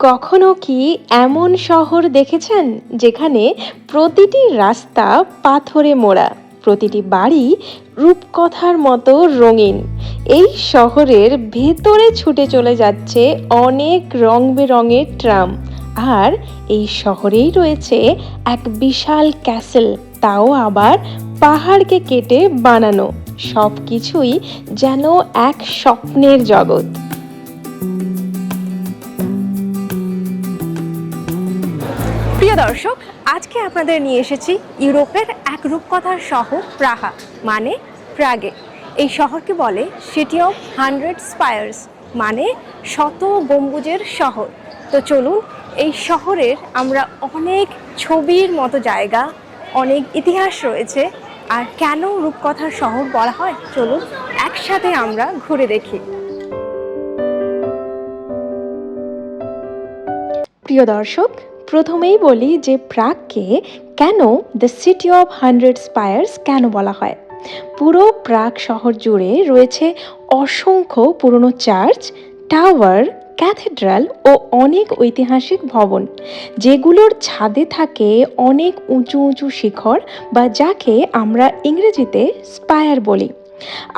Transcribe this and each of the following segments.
কখনো কি এমন শহর দেখেছেন যেখানে প্রতিটি রাস্তা পাথরে মোড়া, প্রতিটি বাড়ি রূপকথার মতো রঙিন? এই শহরের ভেতরে ছুটে চলে যাচ্ছে অনেক রং বেরঙের ট্রাম। আর এই শহরেই রয়েছে এক বিশাল ক্যাসেল, তাও আবার পাহাড়কে কেটে বানানো। সব কিছুই যেন এক স্বপ্নের জগৎ। প্রিয় দর্শক, আজকে আপনাদের নিয়ে এসেছি ইউরোপের এক রূপকথার শহর প্রাহা মানে প্রাগে। এই শহরকে বলে সিটি অফ হান্ড্রেড স্পায়ার্স মানে শত গম্বুজের শহর। তো চলুন, এই শহরের আমরা অনেক ছবির মতো জায়গা, অনেক ইতিহাস রয়েছে। আর কেন রূপকথার শহর বলা হয়? চলুন, একসাথে আমরা ঘুরে দেখি। প্রিয় দর্শক প্রথমেই বলি যে প্রাগকে কেন the city of hundred spires কেন বলা হয়? পুরো প্রাগ শহর জুড়ে রয়েছে অসংখ্য পুরনো চার্চ, টাওয়ার, ক্যাথেড্রাল ও অনেক ঐতিহাসিক ভবন, যেগুলোর ছাদে থাকে অনেক উঁচু উঁচু শিখর বা যাকে আমরা ইংরেজিতে স্পায়ার বলি।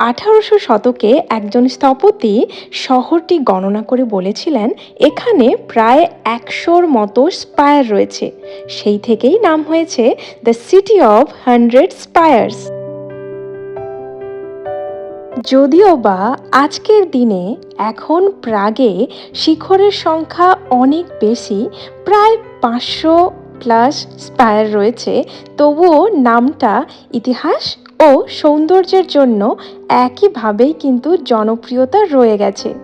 আঠারোশো শতকে একজন স্থপতি শহরটি গণনা করে বলেছিলেন, এখানে প্রায় একশোর মতো স্পায়ার রয়েছে। সেই থেকেই নাম হয়েছে the city of hundred spires যদিও বা আজকের দিনে এখন প্রাগে শিখরের সংখ্যা অনেক বেশি, প্রায় পাঁচশো প্লাস স্পায়ার রয়েছে, তবুও নামটা ইতিহাস ও সৌন্দর্যের জন্য একইভাবেই কিন্তু জনপ্রিয়তা রয়ে গেছে।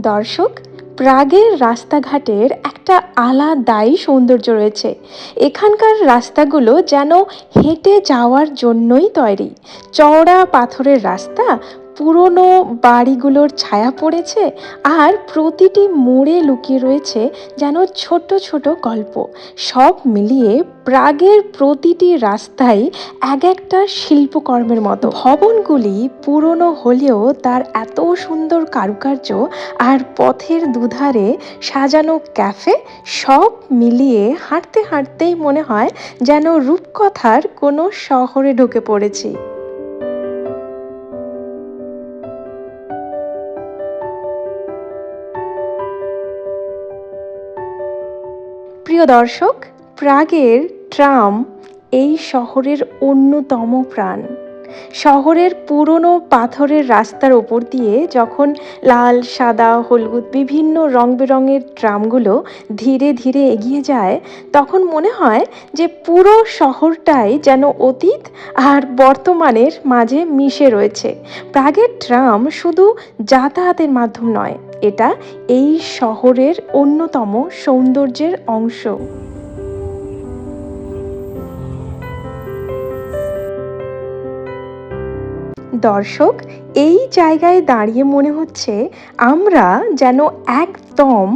দর্শক, প্রাগের রাস্তাঘাটের একটা আলাদাই সৌন্দর্য রয়েছে। এখানকার রাস্তাগুলো যেন হেঁটে যাওয়ার জন্যই তৈরি। চওড়া পাথরের রাস্তা পুরনো বাড়িগুলোর ছায়া পড়েছে আর প্রতিটি মোড়ে লুকিয়ে রয়েছে যেন ছোট ছোট গল্প। সব মিলিয়ে প্রাগের প্রতিটি রাস্তাই এক একটা শিল্পকর্মের মতো। ভবনগুলি পুরনো হলেও তার এত সুন্দর কারুকার্য আর পথের দুধারে সাজানো ক্যাফে সব মিলিয়ে হাঁটতে হাঁটতেই মনে হয় যেন রূপকথার কোনো শহরে ঢুকে পড়েছি। প্রিয় দর্শক প্রাগের ট্রাম এই শহরের অন্যতম প্রাণ। শহরের পুরনো পাথরের রাস্তার ওপর দিয়ে যখন লাল, সাদা, হলুদ বিভিন্ন রং বেরঙের ট্রামগুলো ধীরে ধীরে এগিয়ে যায়, তখন মনে হয় যে পুরো শহরটাই যেন অতীত আর বর্তমানের মাঝে মিশে রয়েছে। প্রাগের ট্রাম শুধু যাতায়াতের মাধ্যম নয়, এটা এই শহরের অন্যতম সৌন্দর্যের অংশ। দর্শক, এই জায়গায় দাঁড়িয়ে মনে হচ্ছে আমরা যেন একদম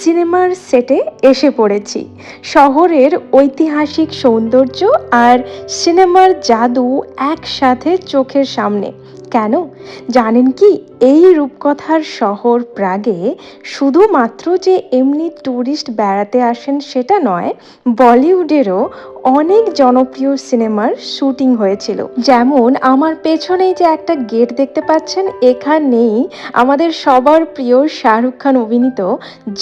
সিনেমার সেটে এসে পড়েছি। শহরের ঐতিহাসিক সৌন্দর্য আর সিনেমার জাদু একসাথে চোখের সামনে। কেন? জানেন কি, এই রূপকথার শহর প্রাগে শুধুমাত্র যে এমনি ট্যুরিস্ট বেড়াতে আসেন সেটা নয়, বলিউডেরও অনেক জনপ্রিয় সিনেমার শুটিং হয়েছিল। যেমন আমার পেছনেই যে একটা গেট দেখতে পাচ্ছেন, এখানেই আমাদের সবার প্রিয় শাহরুখ খান অভিনীত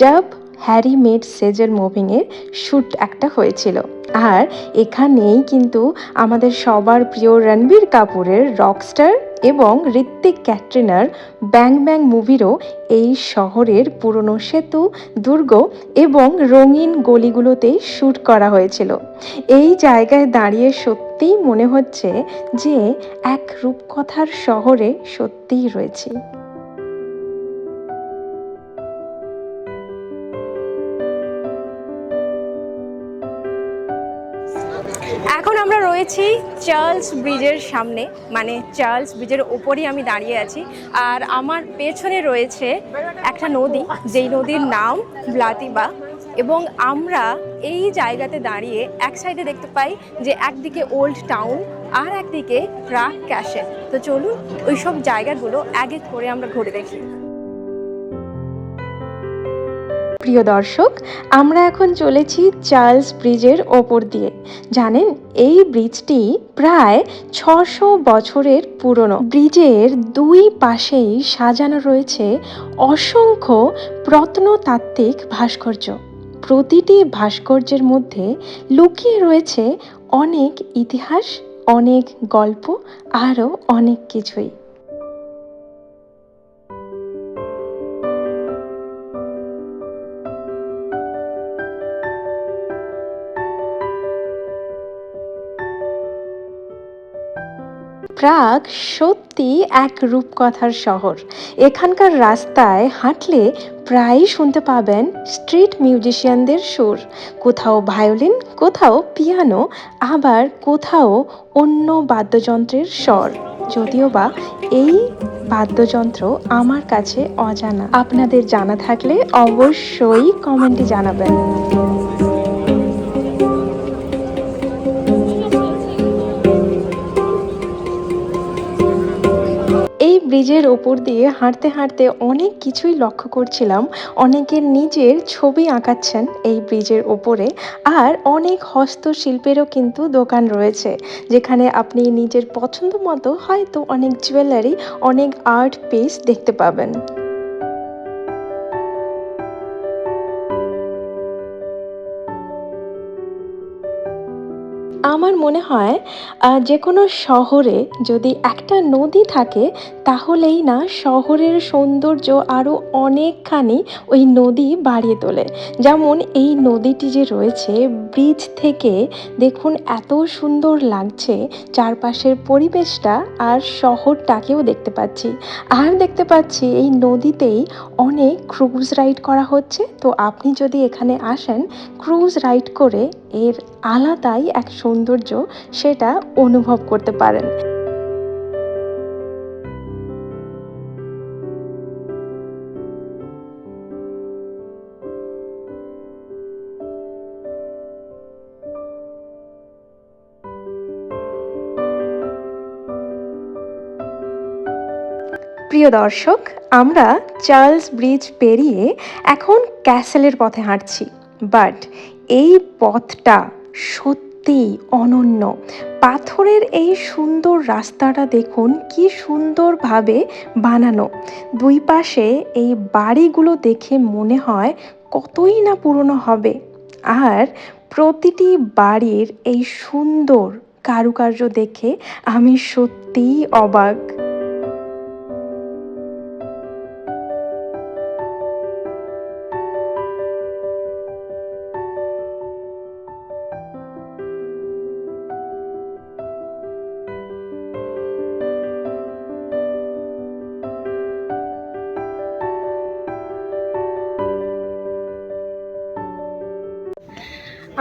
জব হ্যারি মেড সেজের মুভিংয়ের শ্যুট একটা হয়েছিল। আর এখানেই কিন্তু আমাদের সবার প্রিয় রণবীর কাপুরের রকস্টার এবং ঋত্বিক ক্যাটরিনার ব্যাং ব্যাং মুভিরও এই শহরের পুরনো সেতু, দুর্গ এবং রঙিন গলিগুলোতে শ্যুট করা হয়েছিল। এই জায়গায় দাঁড়িয়ে সত্যিই মনে হচ্ছে যে এক রূপকথার শহরে সত্যিই রয়েছে। রয়েছি চার্লস ব্রিজের সামনে মানে চার্লস ব্রিজের ওপরই আমি দাঁড়িয়ে আছি। আর আমার পেছনে রয়েছে একটা নদী, যেই নদীর নাম ব্লাতিবা। এবং আমরা এই জায়গাতে দাঁড়িয়ে এক সাইডে দেখতে পাই যে একদিকে ওল্ড টাউন আর একদিকে প্রাগ ক্যাসেল। তো চলুন ওই সব জায়গাগুলো এক এক করে আমরা ঘুরে দেখি। প্রিয় দর্শক, আমরা এখন চলেছি চার্লস ব্রিজের ওপর দিয়ে। জানেন, এই ব্রিজটি প্রায় ছশো বছরের পুরনো। ব্রিজের দুই পাশেই সাজানো রয়েছে অসংখ্য প্রত্নতাত্ত্বিক ভাস্কর্য। প্রতিটি ভাস্কর্যের মধ্যে লুকিয়ে রয়েছে অনেক ইতিহাস, অনেক গল্প, আরও অনেক কিছুই। প্রাগ সত্যি এক রূপকথার শহর। এখানকার রাস্তায় হাঁটলে প্রায়ই শুনতে পাবেন স্ট্রিট মিউজিশিয়ানদের সুর। কোথাও ভায়োলিন, কোথাও পিয়ানো, আবার কোথাও অন্য বাদ্যযন্ত্রের স্বর। যদিও বা এই বাদ্যযন্ত্র আমার কাছে অজানা। আপনাদের জানা থাকলে অবশ্যই কমেন্টে জানাবেন। ব্রিজের ওপর দিয়ে হাঁটতে হাঁটতে অনেক কিছুই লক্ষ্য করছিলাম। অনেকে নিজের ছবি আঁকাচ্ছেন এই ব্রিজের ওপরে। আর অনেক হস্তশিল্পেরও কিন্তু দোকান রয়েছে, যেখানে আপনি নিজের পছন্দ মতো হয়তো অনেক জুয়েলারি অনেক আর্ট পিস দেখতে পাবেন। আমার মনে হয় যে কোনো শহরে যদি একটা নদী থাকে, তাহলেই না শহরের সৌন্দর্য আরও অনেকখানি ওই নদী বাড়িয়ে তোলে। যেমন এই নদীটি যে রয়েছে, ব্রিজ থেকে দেখুন এত সুন্দর লাগছে, চারপাশের পরিবেশটা আর শহরটাকেও দেখতে পাচ্ছি। আর দেখতে পাচ্ছি এই নদীতেই অনেক ক্রুজ রাইড করা হচ্ছে। তো আপনি যদি এখানে আসেন, ক্রুজ রাইড করে এর আলাদাই এক সৌন্দর্য সেটা অনুভব করতে পারেন। প্রিয় দর্শক, আমরা চার্লস ব্রিজ পেরিয়ে এখন ক্যাসেলের পথে হাঁটছি। বাট এই পথটা সত্যিই অনন্য। পাথরের এই সুন্দর রাস্তাটা দেখুন, কি সুন্দরভাবে বানানো। দুই পাশে এই বাড়িগুলো দেখে মনে হয় কতই না পুরনো হবে। আর প্রতিটি বাড়ির এই সুন্দর কারুকার্য দেখে আমি সত্যিই অবাক।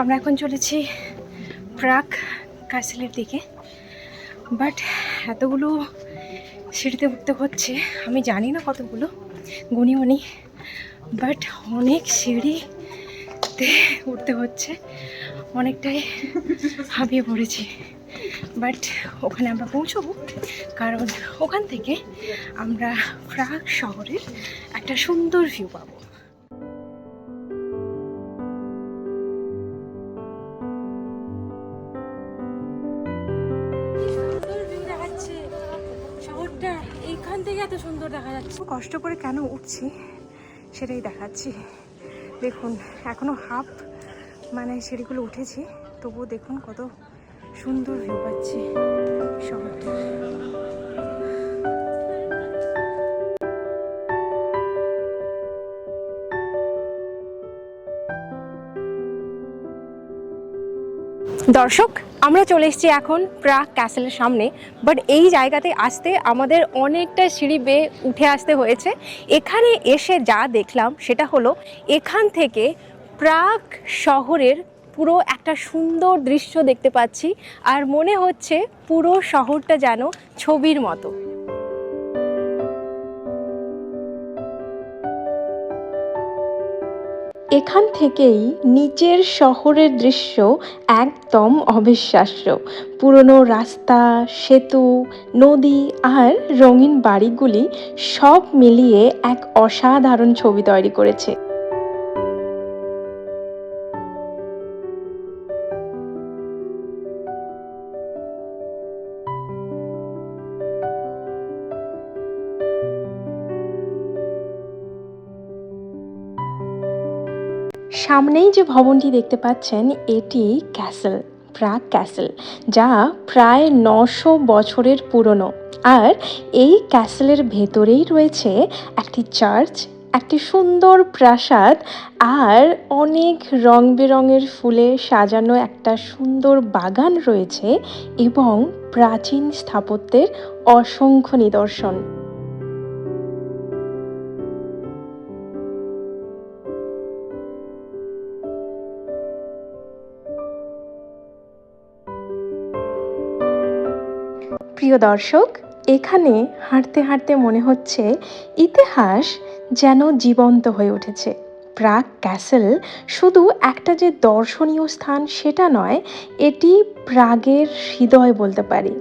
আমরা এখন চলেছি প্রাক ক্যাসেলের দিকে। বাট এতগুলো সিঁড়িতে উঠতে হচ্ছে, আমি জানি না কতগুলো, গুনি উনি বাট অনেক সিঁড়িতে উঠতে হচ্ছে, অনেকটাই হাঁপিয়ে পড়েছি। বাট ওখানে আমরা পৌঁছবো, কারণ ওখান থেকে আমরা প্রাগ শহরের একটা সুন্দর ভিউ পাবো। এত সুন্দর দেখা যাচ্ছে। খুব কষ্ট করে কেন উঠছি সেটাই দেখাচ্ছি। দেখুন এখনও হাফ মানে সিঁড়িগুলো উঠেছি তবুও দেখুন কত সুন্দর ভিউ পাচ্ছি শহরটা। দর্শক আমরা চলে এসেছি এখন প্রাগ ক্যাসেলের সামনে বাট এই জায়গাতে আসতে আমাদের অনেকটা সিঁড়ি বেয়ে উঠে আসতে হয়েছে। এখানে এসে যা দেখলাম সেটা হলো এখান থেকে প্রাগ শহরের পুরো একটা সুন্দর দৃশ্য দেখতে পাচ্ছি, আর মনে হচ্ছে পুরো শহরটা যেন ছবির মতো। এখান থেকেই নিচের শহরের দৃশ্য একদম অবিশ্বাস্য। পুরনো রাস্তা, সেতু, নদী আর রঙিন বাড়িগুলি সব মিলিয়ে এক অসাধারণ ছবি তৈরি করেছে। সামনেই যে ভবনটি দেখতে পাচ্ছেন, এটি ক্যাসেল প্রাগ ক্যাসেল, যা প্রায় নশো বছরের পুরনো। আর এই ক্যাসেলের ভেতরেই রয়েছে একটি চার্চ, একটি সুন্দর প্রাসাদ, আর অনেক রং বেরঙের ফুলে সাজানো একটা সুন্দর বাগান রয়েছে এবং প্রাচীন স্থাপত্যের অসংখ্য নিদর্শন। প্রিয় দর্শক, এখানে হাঁটতে হাঁটতে মনে হচ্ছে ইতিহাস যেন জীবন্ত হয়ে উঠেছে। প্রাগ ক্যাসেল শুধু একটা যে দর্শনীয় স্থান সেটা নয়, এটি প্রাগের হৃদয় বলতে পারি।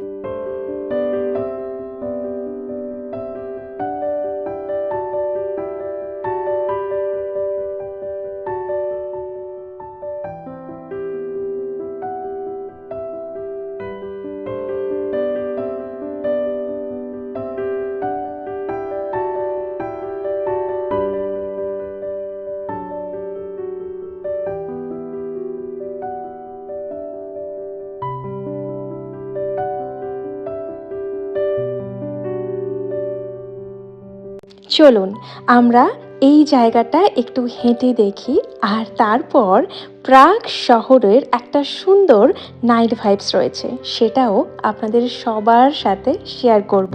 চলুন, আমরা এই জায়গাটা একটু হেঁটে দেখি আর তারপর প্রাগ শহরের একটা সুন্দর নাইট ভাইবস রয়েছে, সেটাও আপনাদের সবার সাথে শেয়ার করব।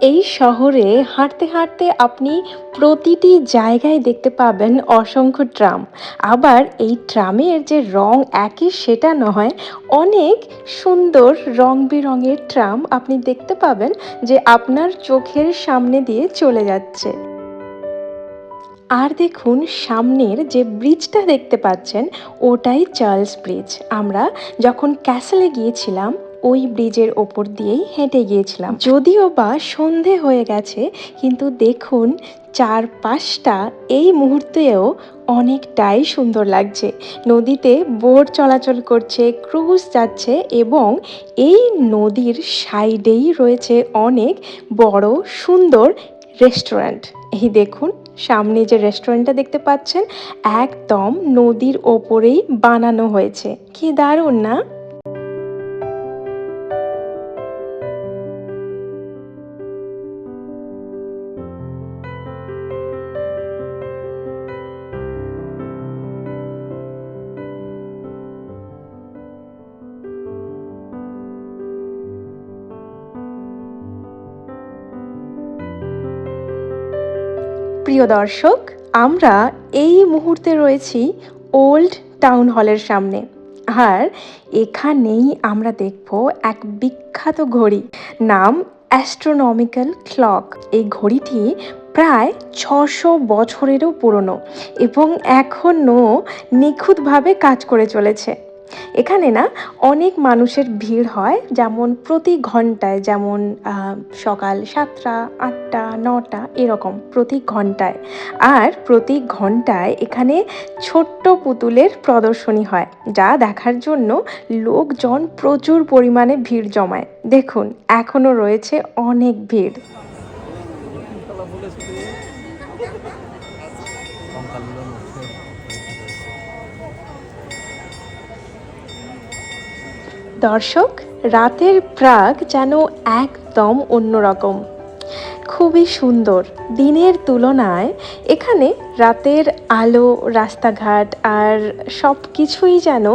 এই শহরে হাঁটতে হাঁটতে আপনি প্রতিটি জায়গায় দেখতে পাবেন অসংখ্য ট্রাম। আবার এই ট্রামের যে রং একই সেটা নয়, অনেক সুন্দর রং বেরঙের ট্রাম আপনি দেখতে পাবেন যে আপনার চোখের সামনে দিয়ে চলে যাচ্ছে। আর দেখুন সামনের যে ব্রিজটা দেখতে পাচ্ছেন, ওটাই চার্লস ব্রিজ। আমরা যখন ক্যাসেলে গিয়েছিলাম ওই ব্রিজের ওপর দিয়েই হেঁটে গিয়েছিলাম। যদিও বা সন্ধে হয়ে গেছে, কিন্তু দেখুন চারপাশটা এই মুহূর্তেও অনেকটাই সুন্দর লাগছে। নদীতে বোট চলাচল করছে, ক্রুজ যাচ্ছে এবং এই নদীর সাইডেই রয়েছে অনেক বড় সুন্দর রেস্টুরেন্ট। এই দেখুন, সামনে যে রেস্টুরেন্টটা দেখতে পাচ্ছেন, একদম নদীর ওপরেই বানানো হয়েছে। কি দারুণ না? প্রিয় দর্শক, আমরা এই মুহূর্তে রয়েছি ওল্ড টাউন হলের সামনে। আর এখানেই আমরা দেখব এক বিখ্যাত ঘড়ি, নাম অ্যাস্ট্রোনমিক্যাল ক্লক এই ঘড়িটি প্রায় ছশো বছরেরও পুরনো এবং এখনও নিখুঁতভাবে কাজ করে চলেছে। এখানে না অনেক মানুষের ভিড় হয়, যেমন প্রতি ঘন্টায়, যেমন সকাল সাতটা, আটটা, নটা, এরকম প্রতি ঘন্টায়। আর প্রতি ঘন্টায় এখানে ছোট্ট পুতুলের প্রদর্শনী হয়, যা দেখার জন্য লোকজন প্রচুর পরিমাণে ভিড় জমায়। দেখুন, এখনও রয়েছে অনেক ভিড়। দর্শক, রাতের প্রাগ যেন একদম অন্যরকম। খুবই সুন্দর। দিনের তুলনায় এখানে রাতের আলো, রাস্তাঘাট আর সব কিছুই যেন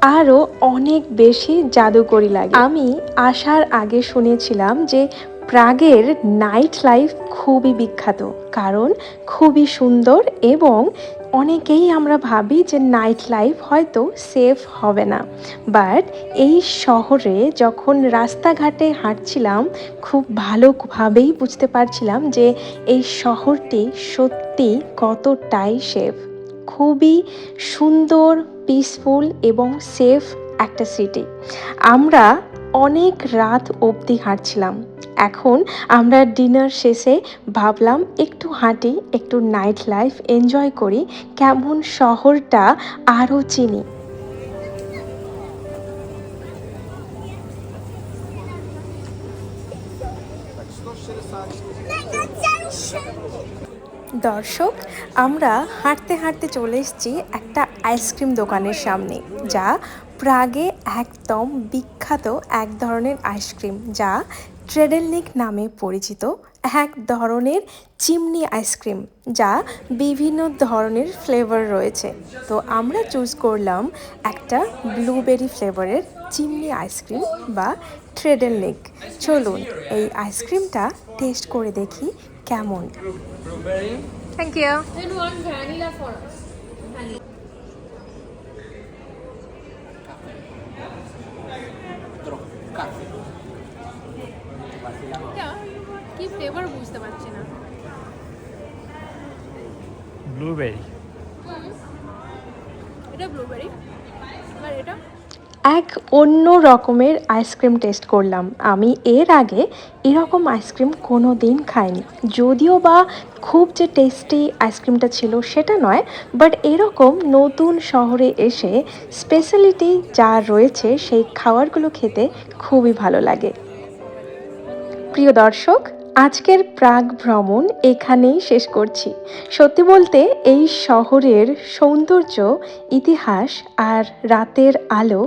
আরও অনেক বেশি জাদুকরি লাগে। আমি আসার আগে শুনেছিলাম যে প্রাগের নাইট লাইফ খুবই বিখ্যাত, কারণ খুবই সুন্দর এবং অনেকেই আমরা ভাবি যে নাইট লাইফ হয়তো সেফ হবে না। বাট এই শহরে যখন রাস্তাঘাটে হাঁটছিলাম, খুব ভালোভাবেই বুঝতে পারছিলাম যে এই শহরটি সত্যি কতটাই সেফ। খুবই সুন্দর পিসফুল এবং সেফ একটা সিটি আমরা অনেক রাত অবধি হাঁটছিলাম। এখন আমরা ডিনার শেষে ভাবলাম একটু হাঁটি, একটু নাইট লাইফ এনজয় করি, কেমন শহরটা আরও চিনি। দর্শক, আমরা হাঁটতে হাঁটতে চলে এসেছি একটা আইসক্রিম দোকানের সামনে, যা প্রাগে একদম বিখ্যাত এক ধরনের আইসক্রিম যা ট্রেডেলনিক নামে পরিচিত এক ধরনের চিমনি আইসক্রিম যা বিভিন্ন ধরনের ফ্লেভার রয়েছে। তো আমরা চুজ করলাম একটা ব্লুবেরি ফ্লেভারের চিমনি আইসক্রিম বা ট্রেডেলনিক চলুন এই আইসক্রিমটা টেস্ট করে দেখি কেমন। থ্যাংক ইউ কি ফ্লেভার বুঝতে পারছি না। ব্লুবেরি এটা ব্লুবেরি আর এটা? এক অন্য রকমের আইসক্রিম টেস্ট করলাম। আমি এর আগে এরকম আইসক্রিম কোনো দিন খাইনি। যদিও বা খুব যে টেস্টি আইসক্রিমটা ছিল সেটা নয় বাট এরকম নতুন শহরে এসে স্পেশালিটি যা রয়েছে সেই খাবারগুলো খেতে খুবই ভালো লাগে। প্রিয় দর্শক আজকের প্রাগ ভ্রমণ এখানেই শেষ করছি। সত্যি বলতে, এই শহরের সৌন্দর্য, ইতিহাস আর রাতের আলো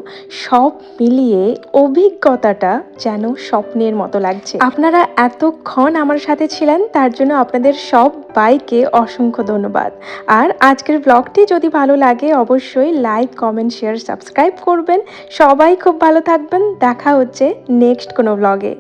সব মিলিয়ে অভিজ্ঞতাটা যেন স্বপ্নের মতো লাগছে। আপনারা এতক্ষণ আমার সাথে ছিলেন, তার জন্য আপনাদের সব বাইকে অসংখ্য ধন্যবাদ। আর আজকের ব্লগটি যদি ভালো লাগে, অবশ্যই লাইক কমেন্ট শেয়ার সাবস্ক্রাইব করবেন। সবাই খুব ভালো থাকবেন। দেখা হচ্ছে নেক্সট কোনো ব্লগে